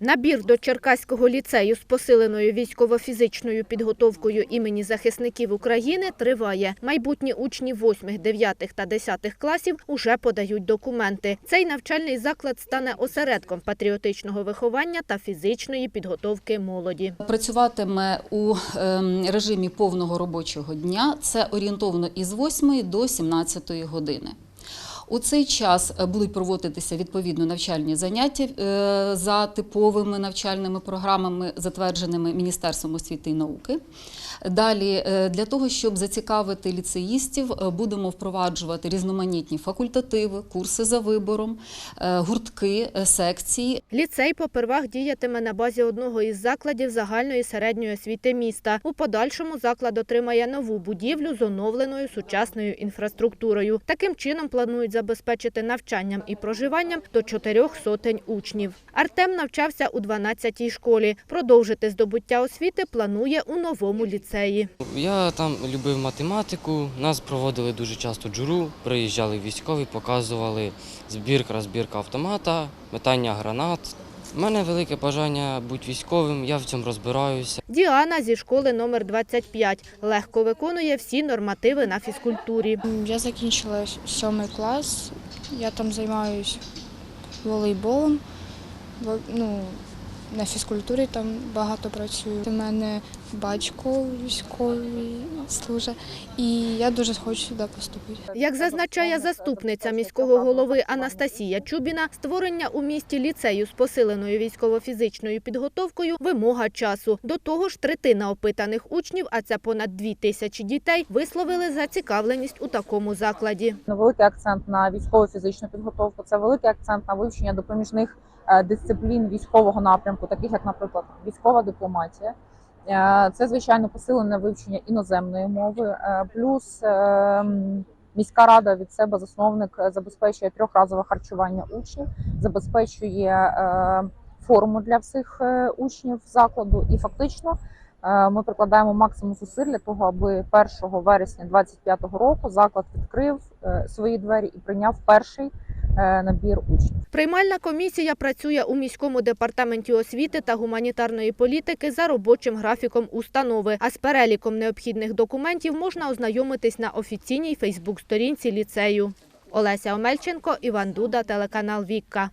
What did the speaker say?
Набір до Черкаського ліцею з посиленою військово-фізичною підготовкою імені захисників України триває. Майбутні учні 8, 9 та 10 класів уже подають документи. Цей навчальний заклад стане осередком патріотичного виховання та фізичної підготовки молоді. Працюватиме у ем, режимі повного робочого дня. Це орієнтовно із 8 до 17 години. У цей час е, будуть проводитися відповідно навчальні заняття е, за типовими навчальними програмами, затвердженими Міністерством освіти і науки. Далі, е, для того, щоб зацікавити ліцеїстів, будемо впроваджувати різноманітні факультативи, курси за вибором, гуртки, секції. Ліцей попервах діятиме на базі одного із закладів загальної середньої освіти міста. У подальшому заклад отримає нову будівлю з оновленою сучасною інфраструктурою. Таким чином планують забезпечити навчанням і проживанням до чотирьох сотень учнів. Артем навчався у 12-й школі. Продовжити здобуття освіти планує у новому ліцеї. Я там любив математику, нас проводили дуже часто джуру, приїжджали військові, показували збірка, розбірка автомата, метання гранат. У мене велике бажання бути військовим, я в цьому розбираюся. Діана зі школи номер 25 легко виконує всі нормативи на фізкультурі. Я закінчила сьомий клас, я там займаюся волейболом, ну, на фізкультурі там багато працюю. У мене батько військовий служить, і я дуже хочу сюди поступити. Як зазначає заступниця міського голови Анастасія Чубіна, створення у місті ліцею з посиленою військово-фізичною підготовкою – вимога часу. До того ж, третина опитаних учнів, а це понад дві тисячі дітей, висловили зацікавленість у такому закладі. великий акцент на військову фізичну підготовку. Це великий акцент на вивчення допоміжних е, дисциплін військового напрямку, таких як, наприклад, військова дипломатія. Е, Це звичайно посилене вивчення іноземної мови. Е, Плюс е, міська рада від себе засновник забезпечує трьохразове харчування учнів, забезпечує форму для всіх учнів закладу, і фактично Ми прикладаємо максимум зусиль для того, аби 1 вересня 2025 року заклад відкрив свої двері і прийняв перший набір учнів. Приймальна комісія працює у міському департаменті освіти та гуманітарної політики за робочим графіком установи. А з переліком необхідних документів можна ознайомитись на офіційній Фейсбук-сторінці ліцею. Олеся Омельченко, Іван Дуда, телеканал Вікка.